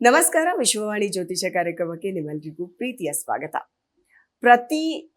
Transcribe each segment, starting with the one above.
ನಮಸ್ಕಾರ ವಿಶ್ವವಾಣಿ ಜ್ಯೋತಿಷ ಕಾರ್ಯಕ್ರಮಕ್ಕೆ ನಿಮ್ಮೆಲ್ರಿಗೂ ಪ್ರೀತಿಯ ಸ್ವಾಗತ. ಪ್ರತಿ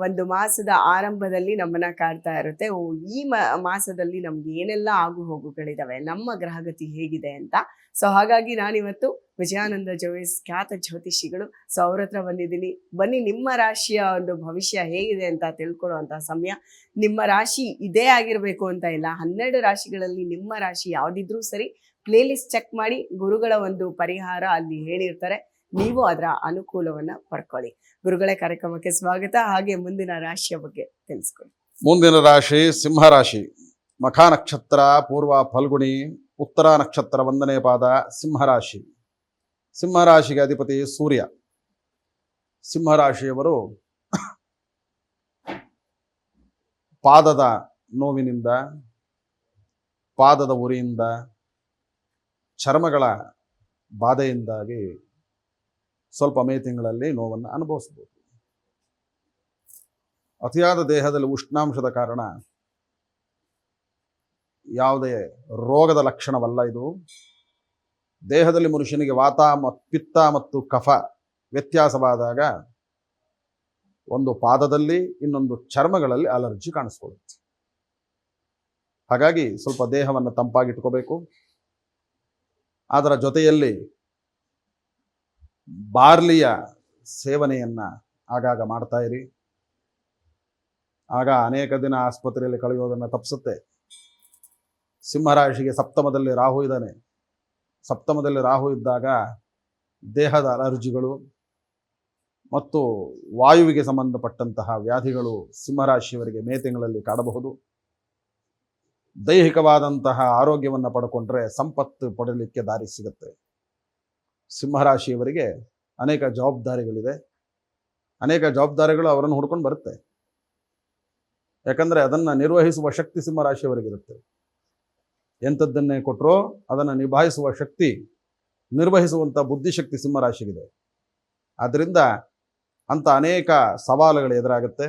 ಒಂದು ಮಾಸದ ಆರಂಭದಲ್ಲಿ ನಮ್ಮನ್ನ ಕಾಡ್ತಾ ಇರುತ್ತೆ. ಓ, ಈ ಮಾಸದಲ್ಲಿ ನಮ್ಗೆ ಏನೆಲ್ಲ ಆಗು ಹೋಗುಗಳಿದಾವೆ, ನಮ್ಮ ಗ್ರಹಗತಿ ಹೇಗಿದೆ ಅಂತ. ಸೊ, ಹಾಗಾಗಿ ನಾನಿವತ್ತು ವಿಜಯಾನಂದ ಜೋಯಿಸ್ ಖ್ಯಾತ ಜ್ಯೋತಿಷಿಗಳು, ಸೊ, ಅವ್ರ ಹತ್ರ ಬಂದಿದ್ದೀನಿ. ಬನ್ನಿ, ನಿಮ್ಮ ರಾಶಿಯ ಒಂದು ಭವಿಷ್ಯ ಹೇಗಿದೆ ಅಂತ ತಿಳ್ಕೊಳ್ಳುವಂತ ಸಮಯ. ನಿಮ್ಮ ರಾಶಿ ಇದೇ ಆಗಿರ್ಬೇಕು ಅಂತ ಇಲ್ಲ. ಹನ್ನೆರಡು ರಾಶಿಗಳಲ್ಲಿ ನಿಮ್ಮ ರಾಶಿ ಯಾವ್ದಿದ್ರು ಸರಿ, ಪ್ಲೇಲಿಸ್ಟ್ ಚೆಕ್ ಮಾಡಿ ಗುರುಗಳ ಒಂದು ಪರಿಹಾರ ಅಲ್ಲಿ ಹೇಳಿರ್ತಾರೆ. ನೀವು ಅದರ ಅನುಕೂಲವನ್ನ ಪಡ್ಕೊಳ್ಳಿ. ಗುರುಗಳ ಕಾರ್ಯಕ್ರಮಕ್ಕೆ ಸ್ವಾಗತ. ಹಾಗೆ ಮುಂದಿನ ರಾಶಿಯ ಬಗ್ಗೆ ತಿಳಿಸ್ಕೊಳ್ಳಿ ಮುಂದಿನ ರಾಶಿ ಸಿಂಹರಾಶಿ ಮಖ ನಕ್ಷತ್ರ, ಪೂರ್ವ ಫಲ್ಗುಣಿ, ಉತ್ತರ ನಕ್ಷತ್ರ ಒಂದನೇ ಪಾದ ಸಿಂಹರಾಶಿ ಸಿಂಹರಾಶಿಗೆ ಅಧಿಪತಿ ಸೂರ್ಯ. ಸಿಂಹರಾಶಿಯವರು ಪಾದದ ನೋವಿನಿಂದ, ಪಾದದ ಉರಿಯಿಂದ, ಚರ್ಮಗಳ ಬಾಧೆಯಿಂದಾಗಿ ಸ್ವಲ್ಪ ಮೇ ತಿಂಗಳಲ್ಲಿ ನೋವನ್ನು ಅನುಭವಿಸಬಹುದು. ಅತಿಯಾದ ದೇಹದಲ್ಲಿ ಉಷ್ಣಾಂಶದ ಕಾರಣ ಯಾವುದೇ ರೋಗದ ಲಕ್ಷಣವಲ್ಲ ಇದು. ದೇಹದಲ್ಲಿ ಮನುಷ್ಯನಿಗೆ ವಾತ ಮತ್ತು ಪಿತ್ತ ಮತ್ತು ಕಫ ವ್ಯತ್ಯಾಸವಾದಾಗ ಒಂದು ಪಾದದಲ್ಲಿ ಇನ್ನೊಂದು ಚರ್ಮಗಳಲ್ಲಿ ಅಲರ್ಜಿ ಕಾಣಿಸ್ಕೊಳ್ಳುತ್ತೆ. ಹಾಗಾಗಿ ಸ್ವಲ್ಪ ದೇಹವನ್ನು ತಂಪಾಗಿಟ್ಕೋಬೇಕು. ಅದರ ಜೊತೆಯಲ್ಲಿ ಬಾರ್ಲಿಯ ಸೇವನೆಯನ್ನ ಆಗಾಗ ಮಾಡ್ತಾ ಇರಿ. ಆಗ ಅನೇಕ ದಿನ ಆಸ್ಪತ್ರೆಯಲ್ಲಿ ಕಳೆಯೋದನ್ನು ತಪ್ಪಿಸುತ್ತೆ. ಸಿಂಹರಾಶಿಗೆ ಸಪ್ತಮದಲ್ಲಿ ರಾಹು ಇದ್ದಾನೆ. ಸಪ್ತಮದಲ್ಲಿ ರಾಹು ಇದ್ದಾಗ ದೇಹದ ಅಲರ್ಜಿಗಳು ಮತ್ತು ವಾಯುವಿಗೆ ಸಂಬಂಧಪಟ್ಟಂತಹ ವ್ಯಾಧಿಗಳು ಸಿಂಹರಾಶಿಯವರಿಗೆ ಮೇ ತಿಂಗಳಲ್ಲಿ ಕಾಡಬಹುದು. ದೈಹಿಕವಾದಂತಹ ಆರೋಗ್ಯವನ್ನು ಪಡ್ಕೊಂಡ್ರೆ ಸಂಪತ್ತು ಪಡೆಯಲಿಕ್ಕೆ ದಾರಿ ಸಿಗುತ್ತೆ. ಸಿಂಹರಾಶಿಯವರಿಗೆ ಅನೇಕ ಜವಾಬ್ದಾರಿಗಳಿದೆ. ಅನೇಕ ಜವಾಬ್ದಾರಿಗಳು ಅವರನ್ನು ಹುಡ್ಕೊಂಡು ಬರುತ್ತೆ. ಯಾಕಂದ್ರೆ ಅದನ್ನ ನಿರ್ವಹಿಸುವ ಶಕ್ತಿ ಸಿಂಹರಾಶಿಯವರಿಗಿರುತ್ತೆ. ಎಂಥದ್ದನ್ನೇ ಕೊಟ್ಟರೋ ಅದನ್ನು ನಿಭಾಯಿಸುವ ಶಕ್ತಿ ನಿರ್ವಹಿಸುವಂಥ ಬುದ್ಧಿಶಕ್ತಿ ಸಿಂಹರಾಶಿಗಿದೆ. ಆದ್ದರಿಂದ ಅಂತ ಅನೇಕ ಸವಾಲುಗಳು ಎದುರಾಗುತ್ತೆ.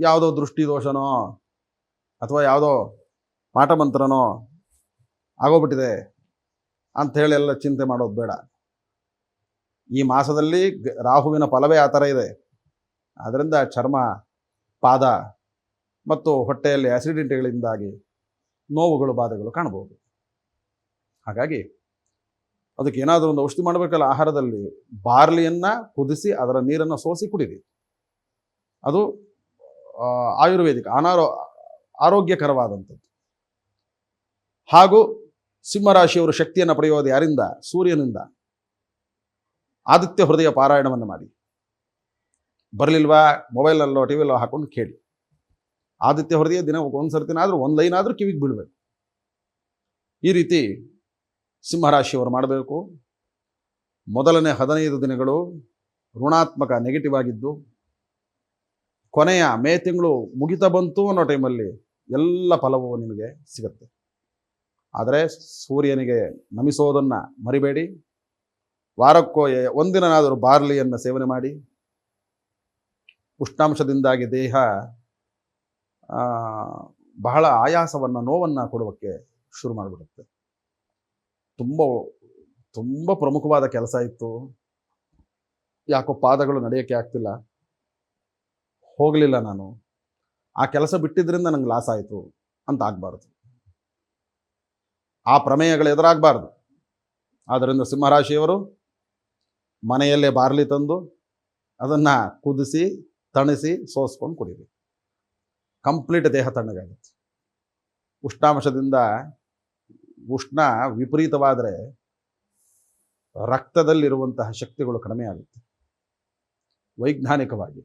ಯಾವುದೋ ದೃಷ್ಟಿದೋಷನೋ ಅಥವಾ ಯಾವುದೋ ಮಾಟಮಂತ್ರನೋ ಆಗೋಗ್ಬಿಟ್ಟಿದೆ. ಅಂತ ಹೇಳಿ ಎಲ್ಲ ಚಿಂತೆ ಮಾಡೋದು ಬೇಡ. ಈ ಮಾಸದಲ್ಲಿ ರಾಹುವಿನ ಫಲವೇ ಆ ಥರ ಇದೆ. ಆದ್ದರಿಂದ ಚರ್ಮ, ಪಾದ ಮತ್ತು ಹೊಟ್ಟೆಯಲ್ಲಿ ಆ್ಯಸಿಡಿಟಿಗಳಿಂದಾಗಿ ನೋವುಗಳು, ಬಾಧೆಗಳು ಕಾಣಬಹುದು. ಹಾಗಾಗಿ ಅದಕ್ಕೆ ಏನಾದರೂ ಒಂದು ಔಷಧಿ ಮಾಡಬೇಕಲ್ಲ ಆಹಾರದಲ್ಲಿ. ಬಾರ್ಲಿಯನ್ನ ಕುದಿಸಿ ಅದರ ನೀರನ್ನು ಸೋಸಿ ಕುಡಿರಿ. ಅದು ಆಯುರ್ವೇದಿಕ್ ಅನಾರೋ, ಆರೋಗ್ಯಕರವಾದಂಥದ್ದು. ಹಾಗೂ ಸಿಂಹರಾಶಿಯವರು ಶಕ್ತಿಯನ್ನು ಪಡೆಯೋದು ಯಾರಿಂದ? ಸೂರ್ಯನಿಂದ. ಆದಿತ್ಯ ಹೃದಯ ಪಾರಾಯಣವನ್ನು ಮಾಡಿ. ಬರಲಿಲ್ವಾ? ಮೊಬೈಲಲ್ಲೋ ಟಿ ವಿಯಲ್ಲೋ ಹಾಕೊಂಡು ಕೇಳಿ. ಆದಿತ್ಯ ಹೃದಯ ದಿನ ಒಂದು ಸರ್ತಿನಾದರೂ ಒಂದು ಲೈನ್ ಆದರೂ ಕಿವಿಗೆ ಬೀಳಬೇಕು. ಈ ರೀತಿ ಸಿಂಹರಾಶಿಯವರು ಮಾಡಬೇಕು. ಮೊದಲನೇ ಹದಿನೈದು ದಿನಗಳು ಋಣಾತ್ಮಕ ನೆಗೆಟಿವ್ ಆಗಿದ್ದು, ಕೊನೆಯ ಮೇ ತಿಂಗಳು ಮುಗಿತಾ ಬಂತು ಅನ್ನೋ ಟೈಮಲ್ಲಿ ಎಲ್ಲ ಫಲವು ನಿಮಗೆ ಸಿಗುತ್ತೆ. ಆದರೆ ಸೂರ್ಯನಿಗೆ ನಮಿಸೋದನ್ನ ಮರಿಬೇಡಿ. ವಾರಕ್ಕೋ ಒಂದಿನನಾದರೂ ಬಾರ್ಲಿಯನ್ನು ಸೇವನೆ ಮಾಡಿ. ಉಷ್ಣಾಂಶದಿಂದಾಗಿ ದೇಹ ಬಹಳ ಆಯಾಸವನ್ನು, ನೋವನ್ನು ಕೊಡುವಕ್ಕೆ ಶುರು ಮಾಡಿಬಿಡುತ್ತೆ. ತುಂಬ ತುಂಬ ಪ್ರಮುಖವಾದ ಕೆಲಸ ಇತ್ತು. ಯಾಕೋ ಪಾದಗಳು ನಡೆಯೋಕ್ಕೆ ಆಗ್ತಿಲ್ಲ. ಹೋಗಲಿಲ್ಲ ನಾನು. ಆ ಕೆಲಸ ಬಿಟ್ಟಿದ್ದರಿಂದ ನಂಗೆ ಲಾಸ್ ಆಯಿತು ಅಂತ ಆಗಬಾರ್ದು. ಆ ಪ್ರಮೇಯಗಳು ಎದುರಾಗಬಾರ್ದು. ಆದ್ದರಿಂದ ಸಿಂಹರಾಶಿಯವರು ಮನೆಯಲ್ಲೇ ಬಾರ್ಲಿ ತಂದು ಅದನ್ನು ಕುದಿಸಿ, ತಣಿಸಿ, ಸೋಸ್ಕೊಂಡು ಕುಡಿಬೇಕು ಕಂಪ್ಲೀಟ್ ದೇಹ ತಣ್ಣಗಾಗುತ್ತೆ. ಉಷ್ಣಾಂಶದಿಂದ ಉಷ್ಣ ವಿಪರೀತವಾದರೆ ರಕ್ತದಲ್ಲಿರುವಂತಹ ಶಕ್ತಿಗಳು ಕಡಿಮೆ ಆಗುತ್ತೆ. ವೈಜ್ಞಾನಿಕವಾಗಿ.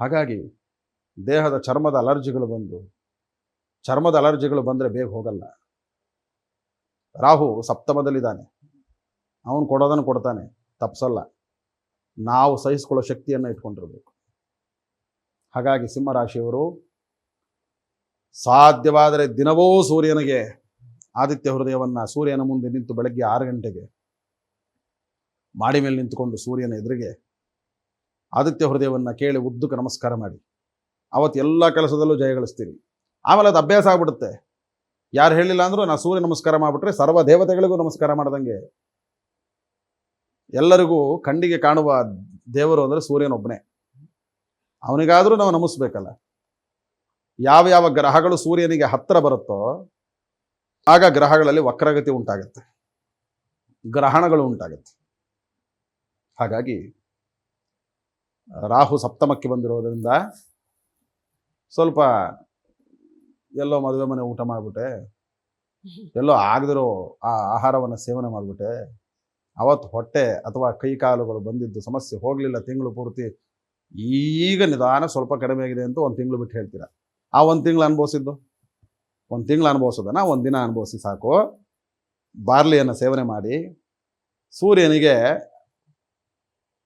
ಹಾಗಾಗಿ ದೇಹದ ಚರ್ಮದ ಅಲರ್ಜಿಗಳು ಬಂದು, ಚರ್ಮದ ಅಲರ್ಜಿಗಳು ಬಂದರೆ ಬೇಗ ಹೋಗಲ್ಲ. ರಾಹು ಸಪ್ತಮದಲ್ಲಿದ್ದಾನೆ. ಅವನು ಕೊಡೋದನ್ನು ಕೊಡ್ತಾನೆ. ತಪ್ಸಲ್ಲ. ನಾವು ಸಹಿಸ್ಕೊಳ್ಳೋ ಶಕ್ತಿಯನ್ನು ಇಟ್ಕೊಂಡಿರಬೇಕು. ಹಾಗಾಗಿ ಸಿಂಹರಾಶಿಯವರು ಸಾಧ್ಯವಾದರೆ ದಿನವೂ ಸೂರ್ಯನಿಗೆ ಆದಿತ್ಯ ಹೃದಯವನ್ನ ಸೂರ್ಯನ ಮುಂದೆ ನಿಂತು ಬೆಳಗ್ಗೆ ಆರು ಗಂಟೆಗೆ ಮಾಡಿ ಮೇಲೆ ನಿಂತುಕೊಂಡು ಸೂರ್ಯನ ಎದುರಿಗೆ ಆದಿತ್ಯ ಹೃದಯವನ್ನ ಕೇಳಿ ಉದ್ದಕ್ಕೆ ನಮಸ್ಕಾರ ಮಾಡಿ. ಅವತ್ತು ಎಲ್ಲ ಕೆಲಸದಲ್ಲೂ ಜಯಗಳಿಸ್ತೀರಿ ಆಮೇಲೆ ಅದು ಅಭ್ಯಾಸ ಆಗ್ಬಿಡುತ್ತೆ. ಯಾರು ಹೇಳಿಲ್ಲ ಅಂದ್ರೂ ನಾ ಸೂರ್ಯ ನಮಸ್ಕಾರ ಮಾಡಿಬಿಟ್ರೆ ಸರ್ವ ದೇವತೆಗಳಿಗೂ ನಮಸ್ಕಾರ ಮಾಡ್ದಂಗೆ. ಎಲ್ಲರಿಗೂ ಕಣ್ಣಿಗೆ ಕಾಣುವ ದೇವರು ಅಂದರೆ ಸೂರ್ಯನೊಬ್ಬನೇ ಅವನಿಗಾದರೂ ನಾವು ನಮಿಸ್ಬೇಕಲ್ಲ. ಯಾವ ಯಾವ ಗ್ರಹಗಳು ಸೂರ್ಯನಿಗೆ ಹತ್ತಿರ ಬರುತ್ತೋ ಆಗ ಗ್ರಹಗಳಲ್ಲಿ ವಕ್ರಗತಿ ಉಂಟಾಗುತ್ತೆ. ಗ್ರಹಣಗಳು ಉಂಟಾಗುತ್ತೆ. ಹಾಗಾಗಿ ರಾಹು ಸಪ್ತಮಕ್ಕೆ ಬಂದಿರೋದ್ರಿಂದ ಸ್ವಲ್ಪ ಎಲ್ಲೋ ಮದುವೆ ಮನೆ ಊಟ ಮಾಡಿಬಿಟ್ಟೆ. ಎಲ್ಲೋ ಆಗದಿರೋ ಆ ಆಹಾರವನ್ನು ಸೇವನೆ ಮಾಡಿಬಿಟ್ಟೆ. ಅವತ್ತು ಹೊಟ್ಟೆ ಅಥವಾ ಕೈ ಕಾಲುಗಳು ಬಂದಿದ್ದು ಸಮಸ್ಯೆ ಹೋಗಲಿಲ್ಲ ತಿಂಗಳು ಪೂರ್ತಿ. ಈಗ ನಿಧಾನ ಸ್ವಲ್ಪ ಕಡಿಮೆ ಆಗಿದೆ ಅಂತ ಒಂದು ತಿಂಗಳು ಬಿಟ್ಟು ಹೇಳ್ತೀರಾ? ಆ ಒಂದು ತಿಂಗಳು ಅನುಭವಿಸಿದ್ದು? ಒಂದು ತಿಂಗಳು ಅನುಭವಿಸೋದನ್ನ ಒಂದು ದಿನ ಅನುಭವಿಸಿ ಸಾಕು. ಬಾರ್ಲಿಯನ್ನು ಸೇವನೆ ಮಾಡಿ. ಸೂರ್ಯನಿಗೆ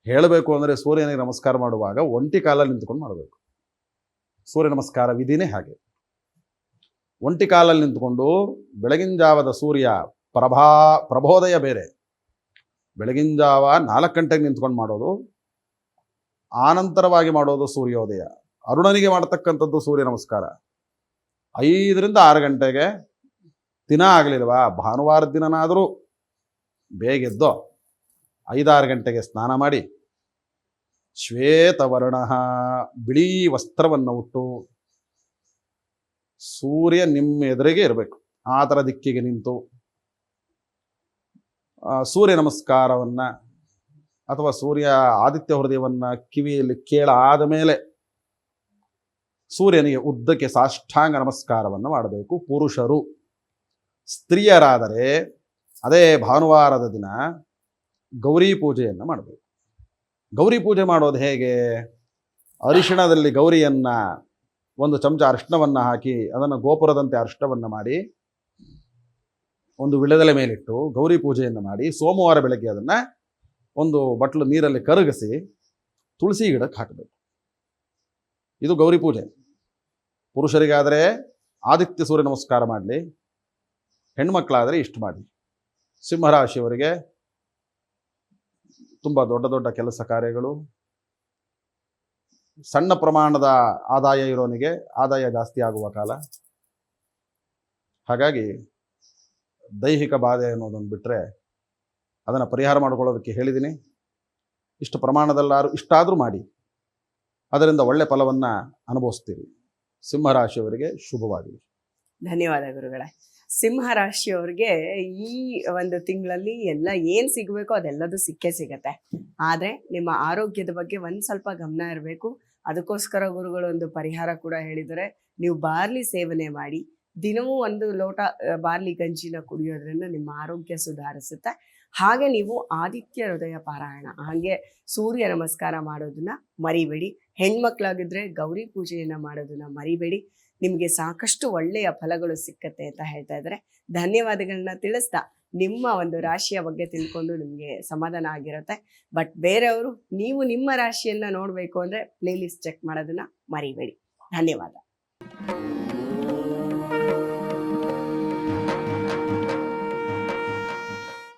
ಹೇಳಬೇಕು ಅಂದರೆ ಸೂರ್ಯನಿಗೆ ನಮಸ್ಕಾರ ಮಾಡುವಾಗ ಒಂಟಿ ಕಾಲಲ್ಲಿ ನಿಂತ್ಕೊಂಡು ಮಾಡಬೇಕು. ಸೂರ್ಯ ನಮಸ್ಕಾರ ವಿಧಿನೇ ಹಾಗೆ. ಒಂಟಿ ಕಾಲಲ್ಲಿ ನಿಂತ್ಕೊಂಡು ಬೆಳಗಿನ ಜಾವದ ಸೂರ್ಯ ಪ್ರಭಾ ಪ್ರಭೋದಯ ಬೇರೆ. ಬೆಳಗಿನ ಜಾವ ನಾಲ್ಕು ಗಂಟೆಗೆ ನಿಂತ್ಕೊಂಡು ಮಾಡೋದು, ಆನಂತರವಾಗಿ ಮಾಡೋದು ಸೂರ್ಯೋದಯ. ಅರುಣನಿಗೆ ಮಾಡತಕ್ಕಂಥದ್ದು ಸೂರ್ಯ ನಮಸ್ಕಾರ. ಐದರಿಂದ ಆರು ಗಂಟೆಗೆ ದಿನ ಆಗಲಿಲ್ವಾ? ಭಾನುವಾರ ದಿನನಾದರೂ ಬೇಗೆದ್ದೋ ಐದಾರು ಗಂಟೆಗೆ ಸ್ನಾನ ಮಾಡಿ ಶ್ವೇತವರ್ಣ ಬಿಳಿ ವಸ್ತ್ರವನ್ನು ಉಟ್ಟು ಸೂರ್ಯ ನಿಮ್ಮ ಎದುರಿಗೆ ಇರಬೇಕು. ಆ ಥರ ದಿಕ್ಕಿಗೆ ನಿಂತು ಸೂರ್ಯ ನಮಸ್ಕಾರವನ್ನು ಅಥವಾ ಸೂರ್ಯ ಆದಿತ್ಯ ಹೃದಯವನ್ನು ಕಿವಿಯಲ್ಲಿ ಕೇಳಾದ ಮೇಲೆ ಸೂರ್ಯನಿಗೆ ಉದ್ದಕ್ಕೆ ಸಾಷ್ಟಾಂಗ ನಮಸ್ಕಾರವನ್ನು ಮಾಡಬೇಕು. ಪುರುಷರು, ಸ್ತ್ರೀಯರಾದರೆ ಅದೇ ಭಾನುವಾರದ ದಿನ ಗೌರಿ ಪೂಜೆಯನ್ನು ಮಾಡಬೇಕು. ಗೌರಿ ಪೂಜೆ ಮಾಡೋದು ಹೇಗೆ? ಅರಿಶಿಣದಲ್ಲಿ ಗೌರಿಯನ್ನ ಒಂದು ಚಮಚ ಅರಿಶಿಣವನ್ನು ಹಾಕಿ, ಅದನ್ನು ಗೋಪುರದಂತೆ ಅರಿಶಿಣವನ್ನು ಮಾಡಿ, ಒಂದು ವಿಳೆದೆಲೆ ಮೇಲಿಟ್ಟು ಗೌರಿ ಪೂಜೆಯನ್ನು ಮಾಡಿ, ಸೋಮವಾರ ಬೆಳಗ್ಗೆ ಅದನ್ನು ಒಂದು ಬಟ್ಲು ನೀರಲ್ಲಿ ಕರಗಿಸಿ ತುಳಸಿ ಗಿಡಕ್ಕೆ ಹಾಕಬೇಕು. ಇದು ಗೌರಿ ಪೂಜೆ. ಪುರುಷರಿಗಾದರೆ ಆದಿತ್ಯ ಸೂರ್ಯ ನಮಸ್ಕಾರ ಮಾಡಲಿ, ಹೆಣ್ಮಕ್ಳಾದರೆ ಇಷ್ಟು ಮಾಡಿ ಸಿಂಹರಾಶಿಯವರಿಗೆ ತುಂಬ ದೊಡ್ಡ ದೊಡ್ಡ ಕೆಲಸ ಕಾರ್ಯಗಳು ಸಣ್ಣ ಪ್ರಮಾಣದ ಆದಾಯ ಇರೋನಿಗೆ ಆದಾಯ ಜಾಸ್ತಿ ಆಗುವ ಕಾಲ. ಹಾಗಾಗಿ ದೈಹಿಕ ಬಾಧೆ ಅನ್ನೋದನ್ನು ಬಿಟ್ಟರೆ ಅದನ್ನು ಪರಿಹಾರ ಮಾಡಿಕೊಳ್ಳೋದಕ್ಕೆ ಹೇಳಿದ್ದೀನಿ ಇಷ್ಟು ಪ್ರಮಾಣದಲ್ಲಾರು ಇಷ್ಟಾದರೂ ಮಾಡಿ. ಅದರಿಂದ ಒಳ್ಳೆ ಫಲವನ್ನು ಅನುಭವಿಸ್ತೀರಿ. ಸಿಂಹರಾಶಿಯವರಿಗೆ ಶುಭವಾಗಲಿ. ಧನ್ಯವಾದ ಗುರುಗಳೇ. ಸಿಂಹ ರಾಶಿಯವ್ರಿಗೆ ಈ ಒಂದು ತಿಂಗಳಲ್ಲಿ ಎಲ್ಲ ಏನು ಸಿಗಬೇಕೋ ಅದೆಲ್ಲದೂ ಸಿಕ್ಕೇ ಸಿಗತ್ತೆ. ಆದರೆ ನಿಮ್ಮ ಆರೋಗ್ಯದ ಬಗ್ಗೆ ಒಂದು ಸ್ವಲ್ಪ ಗಮನ ಇರಬೇಕು. ಅದಕ್ಕೋಸ್ಕರ ಗುರುಗಳು ಒಂದು ಪರಿಹಾರ ಕೂಡ ಹೇಳಿದರೆ ನೀವು ಬಾರ್ಲಿ ಸೇವನೆ ಮಾಡಿ, ದಿನವೂ ಒಂದು ಲೋಟ ಬಾರ್ಲಿ ಗಂಜಿನ ಕುಡಿಯೋದ್ರಿಂದ ನಿಮ್ಮ ಆರೋಗ್ಯ ಸುಧಾರಿಸುತ್ತೆ. ಹಾಗೆ ನೀವು ಆದಿತ್ಯ ಹೃದಯ ಪಾರಾಯಣ, ಹಾಗೆ ಸೂರ್ಯ ನಮಸ್ಕಾರ ಮಾಡೋದನ್ನ ಮರಿಬೇಡಿ. ಹೆಣ್ಮಕ್ಳಾಗಿದ್ರೆ ಗೌರಿ ಪೂಜೆಯನ್ನ ಮಾಡೋದನ್ನ ಮರಿಬೇಡಿ. ನಿಮಗೆ ಸಾಕಷ್ಟು ಒಳ್ಳೆಯ ಫಲಗಳು ಸಿಕ್ಕತ್ತೆ ಅಂತ ಹೇಳ್ತಾ ಇದ್ದಾರೆ. ಧನ್ಯವಾದಗಳನ್ನ ತಿಳಿಸ್ತಾ ನಿಮ್ಮ ಒಂದು ರಾಶಿಯ ಬಗ್ಗೆ ತಿಳ್ಕೊಂಡು ನಿಮಗೆ ಸಮಾಧಾನ ಆಗಿರುತ್ತೆ. ಬಟ್ ಬೇರೆಯವರು ನೀವು ನಿಮ್ಮ ರಾಶಿಯನ್ನ ನೋಡಬೇಕು ಅಂದ್ರೆ ಪ್ಲೇಲಿಸ್ಟ್ ಚೆಕ್ ಮಾಡೋದನ್ನ ಮರಿಬೇಡಿ. ಧನ್ಯವಾದ.